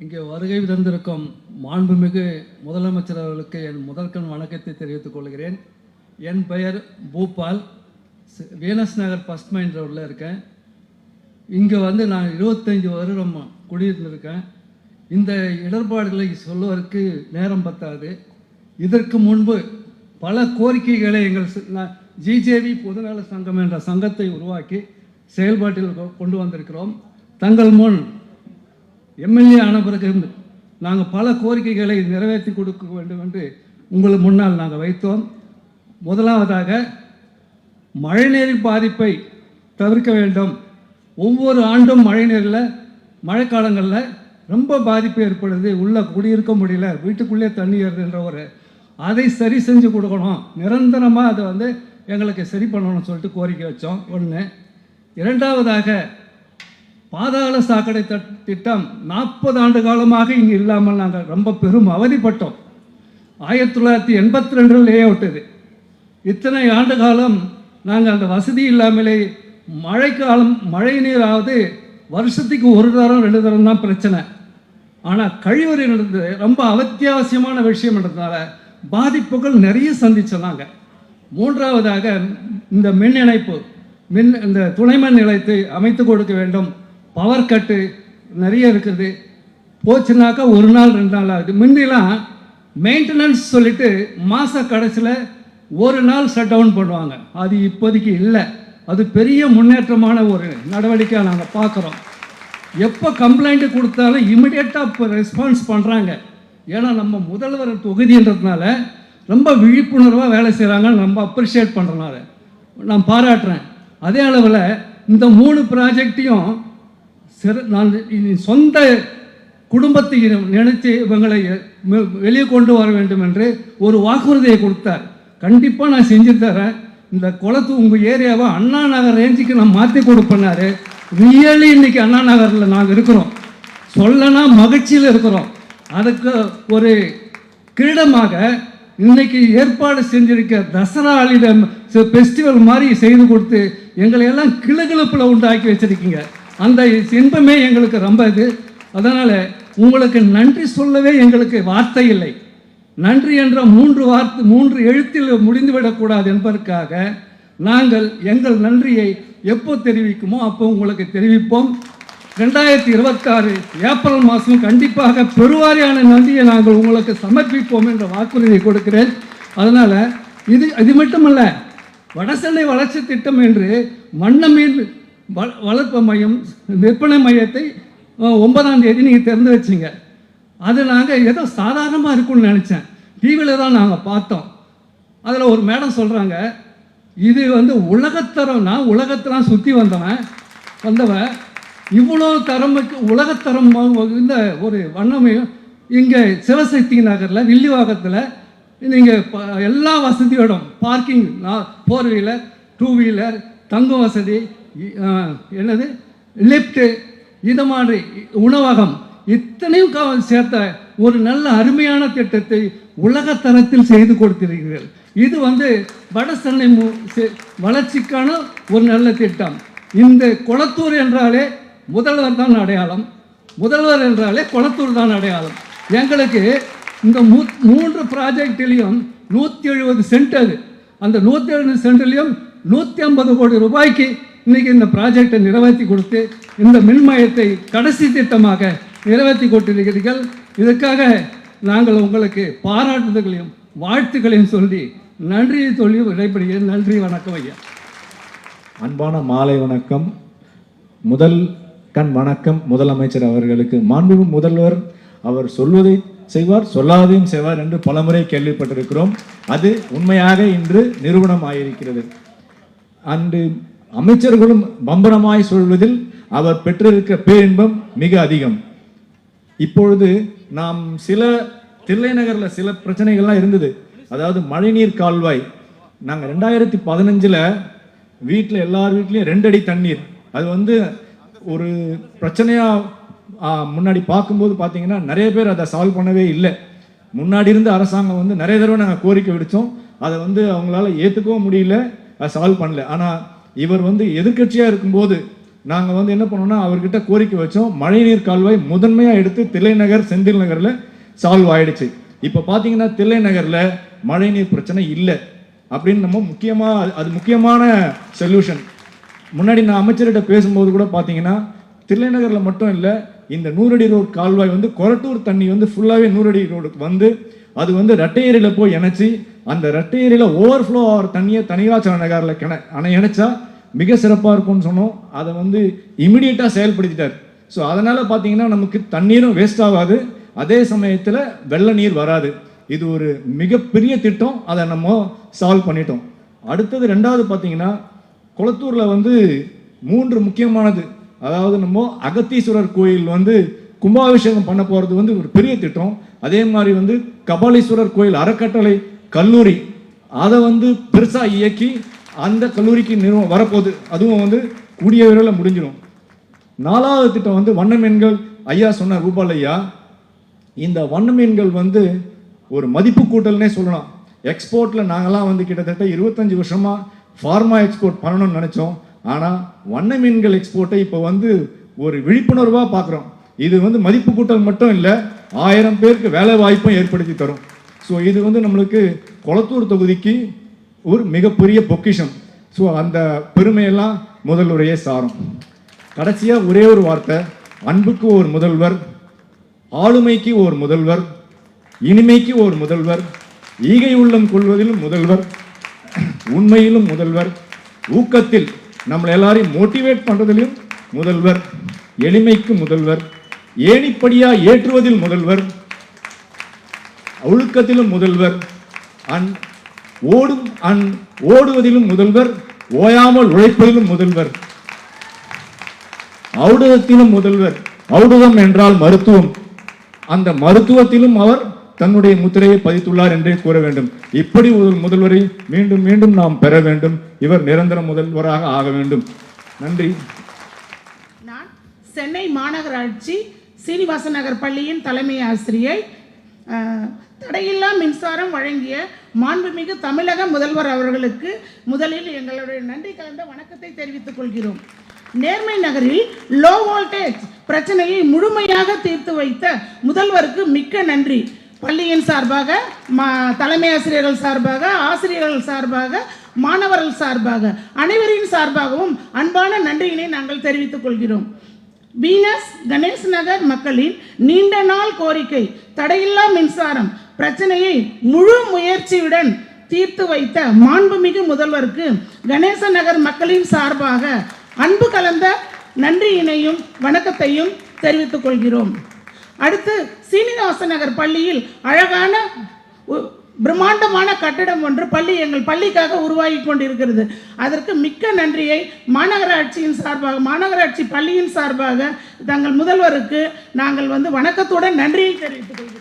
இங்கே வருகை தந்திருக்கும் மாண்புமிகு முதலமைச்சர் அவர்களுக்கு என் முதற்கண் வணக்கத்தை தெரிவித்துக் கொள்கிறேன். என் பெயர் Bhupal. Venus Nagar first main ரோடில் இருக்கேன். இங்கே வந்து நான் இருபத்தஞ்சி வருடம் குடியிருந்திருக்கேன். இந்த இடர்பாடுகளை சொல்லுவதற்கு நேரம் பத்தாது. இதற்கு முன்பு பல கோரிக்கைகளை எங்கள் ஜிஜேவி பொதுநல சங்கம் என்ற சங்கத்தை உருவாக்கி செயல்பாட்டில் கொ- கொண்டு வந்திருக்கிறோம். தங்கள் முன் எம்எல்ஏ ஆன பிறகு நாங்கள் பல கோரிக்கைகளை நிறைவேற்றி கொடுக்க வேண்டும் என்று உங்கள் முன்னால் நாங்கள் வைத்தோம். முதலாவதாக மழைநீரின் பாதிப்பை தவிர்க்க வேண்டும். ஒவ்வொரு ஆண்டும் மழைநீரில் மழைக்காலங்களில் ரொம்ப பாதிப்பு ஏற்படுது. உள்ளே குடியிருக்க முடியல வீட்டுக்குள்ளே தண்ணி ஏறுதுன்ற ஒரு அதை சரி செஞ்சு கொடுக்கணும். நிரந்தரமாக அதை வந்து எங்களுக்கு சரி பண்ணணும்னு சொல்லிட்டு கோரிக்கை வச்சோம். ஒன்று இரண்டாவதாக பாதாள சாக்கடை திட்டம் நாற்பது ஆண்டு காலமாக இங்கே இல்லாமல் நாங்கள் ரொம்ப பெரும் அவதிப்பட்டோம். ஆயிரத்தி தொள்ளாயிரத்தி எண்பத்தி ரெண்டில் லே இது. இத்தனை ஆண்டு காலம் நாங்கள் அந்த வசதி இல்லாமலே மழைக்காலம் மழை நீராவது வருஷத்துக்கு ஒரு தரம் ரெண்டு தரம் தான் பிரச்சனை. ஆனால் கழிவறை நடந்தது ரொம்ப அத்தியாவசியமான விஷயம் நடந்ததால பாதிப்புகள் நிறைய சந்திச்சதாங்க. மூன்றாவதாக இந்த மின் இணைப்பு மின் இந்த துணைமின் நிலையத்தை அமைத்து கொடுக்க வேண்டும். பவர் கட்டு நிறைய இருக்குது. போச்சுனாக்கா ஒரு நாள் ரெண்டு நாள் ஆகுது. முன்னெல்லாம் மெயின்டெனன்ஸ் சொல்லிட்டு மாத கடைசியில் ஒரு நாள் ஷட் டவுன் பண்ணுவாங்க அது இப்போதைக்கு இல்லை. அது பெரிய முன்னேற்றமான ஒரு நடவடிக்கையாக நாங்கள் பார்க்குறோம். எப்போ கம்ப்ளைண்ட்டு கொடுத்தாலும் இமிடியேட்டாக இப்போ ரெஸ்பான்ஸ் பண்ணுறாங்க ஏன்னா நம்ம முதல்வர் தொகுதின்றதுனால ரொம்ப விழிப்புணர்வாக வேலை செய்கிறாங்கன்னு ரொம்ப அப்ரிஷியேட் பண்ணுறனால நான் பாராட்டுறேன். அதே அளவில் இந்த மூணு ப்ராஜெக்டையும் சிறு நான் இனி சொந்த குடும்பத்தை நினைத்து இவங்களை வெளியே கொண்டு வர வேண்டும் என்று ஒரு வாக்குறுதியை கொடுத்தார். கண்டிப்பாக நான் செஞ்சு தரேன். இந்த குளத்து உங்கள் ஏரியாவை அண்ணா நகர் ரேஞ்சுக்கு நான் மாற்றி கொடுப்பேனாரு ரியலி இன்னைக்கு அண்ணா நகரில் நாங்கள் இருக்கிறோம். சொல்லனா மகிழ்ச்சியில் இருக்கிறோம். அதுக்கு ஒரு கிரீடமாக இன்னைக்கு ஏற்பாடு செஞ்சிருக்க தசரா அலிடம் ஃபெஸ்டிவல் மாதிரி செய்து கொடுத்து எங்களை எல்லாம் கிளுகிழப்பில் உண்டாக்கி வச்சிருக்கீங்க. அந்த இன்பமே எங்களுக்கு ரொம்ப இது. அதனால் உங்களுக்கு நன்றி சொல்லவே எங்களுக்கு வார்த்தை இல்லை. நன்றி என்ற மூன்று வார்த்தை மூன்று எழுத்தில் முடிந்துவிடக்கூடாது என்பதற்காக நாங்கள் எங்கள் நன்றியை எப்போ தெரிவிக்குமோ அப்போ உங்களுக்கு தெரிவிப்போம். ரெண்டாயிரத்தி இருபத்தாறு ஏப்ரல் மாதம் கண்டிப்பாக பெருவாரியான நன்றியை நாங்கள் உங்களுக்கு சமர்ப்பிப்போம் என்ற வாக்குறுதியை கொடுக்கிறேன். அதனால் இது இது மட்டுமல்ல வடசென்னை வளர்ச்சி திட்டம் என்று வண்ணமீன் வள வளர்ப்பு மையம் விற்பனை மையத்தை ஒன்பதாம் தேதி நீங்கள் திறந்து வச்சிங்க. அது நாங்கள் ஏதோ சாதாரணமாக இருக்கும்னு நினச்சேன். டிவியில் தான் நாங்கள் பார்த்தோம். அதில் ஒரு மேடம் சொல்கிறாங்க இது வந்து உலகத்தரம்னா உலகத்தெலாம் சுற்றி வந்தவன் வந்தவன். இவ்வளோ தரமுக்கு உலகத்தரம் இந்த ஒரு வண்ணமையும் இங்கே சிவசக்தி நகரில் வில்லிவாக்கத்தில் நீங்கள் எல்லா வசதியோடும் பார்க்கிங் நான் ஃபோர் வீலர் டூ வீலர் தங்கும் வசதி என்னது? லிஃப்ட்டு இது மாதிரி உணவகம் இத்தனையும் சேர்த்த ஒரு நல்ல அருமையான திட்டத்தை உலகத்தரத்தில் செய்து கொடுத்திருக்கிறீர்கள். இது வந்து வடசென்னை மு- வளர்ச்சிக்கான ஒரு நல்ல திட்டம். இந்த குளத்தூர் என்றாலே முதல்வர் தான் அடையாளம். முதல்வர் என்றாலே குளத்தூர் தான் அடையாளம். எங்களுக்கு இந்த மூ மூன்று ப்ராஜெக்டிலையும் நூற்றி எழுபது சென்ட் அது. அந்த நூற்றி எழுபது சென்ட்லையும் நூற்றி ஐம்பது கோடி ரூபாய்க்கு இன்னைக்கு இந்த ப்ராஜெக்டை நிறைவேற்றி கொடுத்து இந்த மின்மயத்தை கடைசி திட்டமாக நிறைவேற்றி கொண்டிருக்கிறீர்கள் இதற்காக நாங்கள் உங்களுக்கு பாராட்டுதல்களையும் வாழ்த்துக்களையும் சொல்லி நன்றியை சொல்லி விடைபெறுகிறேன். நன்றி வணக்கம் ஐயா. அன்பான மாலை வணக்கம். முதல் கண் வணக்கம். முதலமைச்சர் அவர்களுக்கு மாண்பு முதல்வர். அவர் சொல்வதை செய்வார் சொல்லாதையும் செய்வார் என்று பலமுறை கேள்விப்பட்டிருக்கிறோம். அது உண்மையாக இன்று நிறுவனம் ஆயிருக்கிறது. அன்று அமைச்சர்களும் பம்பரமாய் சொல்வதில் அவர் பெற்றிருக்க பேரின்பம் மிக அதிகம். இப்பொழுது நாம் சில தில்லைநகரில் சில பிரச்சனைகள்லாம் இருந்தது. அதாவது மழைநீர் கால்வாய். நாங்கள் ரெண்டாயிரத்தி பதினஞ்சில் வீட்டில் எல்லார் வீட்லேயும் ரெண்டடி தண்ணீர். அது வந்து ஒரு பிரச்சனையாக முன்னாடி பார்க்கும்போது பார்த்தீங்கன்னா நிறைய பேர் அதை சால்வ் பண்ணவே இல்லை. முன்னாடி இருந்த அரசாங்கம் வந்து நிறைய தடவை நாங்கள் கோரிக்கை விடுத்தோம் அதை வந்து அவங்களால ஏற்றுக்கவும் முடியல அதை சால்வ் பண்ணல. ஆனால் இவர் வந்து எதிர்க்கட்சியாக இருக்கும்போது நாங்கள் வந்து என்ன பண்ணோம்னா அவர்கிட்ட கோரிக்கை வச்சோம். மழைநீர் கால்வாய் முதன்மையாக எடுத்து தில்லைநகர் செந்தில் நகரில் சால்வ் ஆயிடுச்சு இப்போ பார்த்தீங்கன்னா தில்லைநகரில் மழைநீர் பிரச்சனை இல்லை அப்படின்னு நம்ம முக்கியமாக அது முக்கியமான சொல்யூஷன் முன்னாடி நான் அமைச்சர்கிட்ட பேசும்போது கூட பார்த்தீங்கன்னா தில்லைநகரில் மட்டும் இல்லை இந்த நூறடி ரோடு கால்வாய் வந்து கொரட்டூர் தண்ணி வந்து ஃபுல்லாகவே நூறடி ரோடுக்கு வந்து அது வந்து ரெட்டையேரியில் போய் இணைச்சி அந்த ரெட்டையேரியில் ஓவர்ஃப்ளோ ஆகிற தண்ணியை தனியாச்சல நகரில் கிண அணை இணைச்சா மிக சிறப்பாக இருக்கும்னு சொன்னோம். அதை வந்து இமிடியேட்டாக செயல்படுத்திட்டார். ஸோ அதனால் பார்த்தீங்கன்னா நமக்கு தண்ணீரும் வேஸ்ட் ஆகாது. அதே சமயத்தில் வெள்ள நீர் வராது. இது ஒரு மிகப்பெரிய திட்டம். அதை நம்ம சால்வ் பண்ணிட்டோம். அடுத்தது ரெண்டாவது பார்த்தீங்கன்னா குளத்தூரில் வந்து மூன்று முக்கியமானது. அதாவது நம்ம அகத்தீஸ்வரர் கோயில் வந்து கும்பாபிஷேகம் பண்ண போகிறது வந்து ஒரு பெரிய திட்டம். அதே மாதிரி வந்து கபாலீஸ்வரர் கோயில் அறக்கட்டளை கல்லூரி அதை வந்து பெருசாக இயக்கி அந்த கல்லூரிக்கு நிறுவனம் வரப்போகுது. அதுவும் வந்து கூடிய விரைவில் முடிஞ்சிடும். நாலாவது திட்டம் வந்து வண்ண மீன்கள் ஐயா சொன்னார் ரூபால் ஐயா இந்த வண்ண மீன்கள் வந்து ஒரு மதிப்பு கூட்டல்னே சொல்லலாம். எக்ஸ்போர்ட்டில் நாங்களாம் வந்து கிட்டத்தட்ட இருபத்தஞ்சி வருஷமாக ஃபார்மா எக்ஸ்போர்ட் பண்ணணும்னு நினச்சோம். ஆனால் வண்ண மீன்கள் எக்ஸ்போர்ட்டை இப்போ வந்து ஒரு விழிப்புணர்வாக பார்க்குறோம் இது வந்து மதிப்பு கூட்டல் மட்டும் இல்லை ஆயிரம் பேருக்கு வேலை வாய்ப்பும் ஏற்படுத்தி தரும். ஸோ இது வந்து நம்மளுக்கு கொளத்தூர் தொகுதிக்கு ஒரு மிகப்பெரிய பொக்கிஷம். ஸோ அந்த பெருமையெல்லாம் முதல்வரையே சாரும். கடைசியாக ஒரே ஒரு வார்த்தை அன்புக்கு ஒரு முதல்வர் ஆளுமைக்கு ஒரு முதல்வர் இனிமைக்கு ஒரு முதல்வர் ஈகை உள்ளம் கொள்வதிலும் முதல்வர் உண்மையிலும் முதல்வர் ஊக்கத்தில் நம்மளை எல்லாரையும் மோட்டிவேட் பண்ணுறதிலும் முதல்வர் எளிமைக்கு முதல்வர் ஏணிப்படியாக ஏற்றுவதில் முதல்வர் ஒழுக்கத்திலும் முதல்வர் அன் ஓடும் அன் ஓடுவதிலும் முதல்வர் ஓயாமல் உழைப்பதிலும் முதல்வர். ஔடதத்திலும் முதல்வர் ஔடதம் என்றால் மருத்துவம். அந்த மருத்துவத்திலும் அவர் தன்னுடைய முத்திரையை பதித்துள்ளார் என்றே கூற வேண்டும். இப்படி ஒரு முதல்வரை மீண்டும் மீண்டும் நாம் பெற வேண்டும். இவர் நிரந்தர முதல்வராக ஆக வேண்டும். நன்றி. நான் சென்னை மாநகராட்சி சீனிவாச நகர் பள்ளியின் தலைமை ஆசிரியை அஹ், தடையில்லா மின்சாரம் வழங்கிய மாண்புமிகு தமிழக முதல்வர் அவர்களுக்கு முதலில் எங்களுடைய நன்றி கலந்த வணக்கத்தை தெரிவித்துக் கொள்கிறோம். நேர்மை நகரில் லோ வோல்டேஜ் பிரச்சனையை முழுமையாக தீர்த்து வைத்த முதல்வருக்கு மிக்க நன்றி. பள்ளியின் சார்பாக மா தலைமை ஆசிரியர்கள் சார்பாக ஆசிரியர்கள் சார்பாக மாணவர்கள் சார்பாக அனைவரின் சார்பாகவும் அன்பான நன்றியினை நாங்கள் தெரிவித்துக் கொள்கிறோம். வீனஸ் கணேஷ் நகர் மக்களின் நீண்ட நாள் கோரிக்கை தடையில்லா மின்சாரம் பிரச்சனையை முழு முயற்சியுடன் தீர்த்து வைத்த மாண்புமிகு முதல்வருக்கு கணேச நகர் மக்களின் சார்பாக அன்பு கலந்த நன்றியினையும் வணக்கத்தையும் தெரிவித்துக் கொள்கிறோம். அடுத்து சீனிவாச நகர் பள்ளியில் அழகான உ- பிரம்மாண்டமான கட்டிடம் ஒன்று பள்ளி எங்கள் பள்ளிக்காக உருவாகி கொண்டிருக்கிறது. அதற்கு மிக்க நன்றியை மாநகராட்சியின் சார்பாக மாநகராட்சி பள்ளியின் சார்பாக தங்கள் முதல்வருக்கு நாங்கள் வந்து வணக்கத்துடன் நன்றியை தெரிவித்துக் கொள்கிறோம்.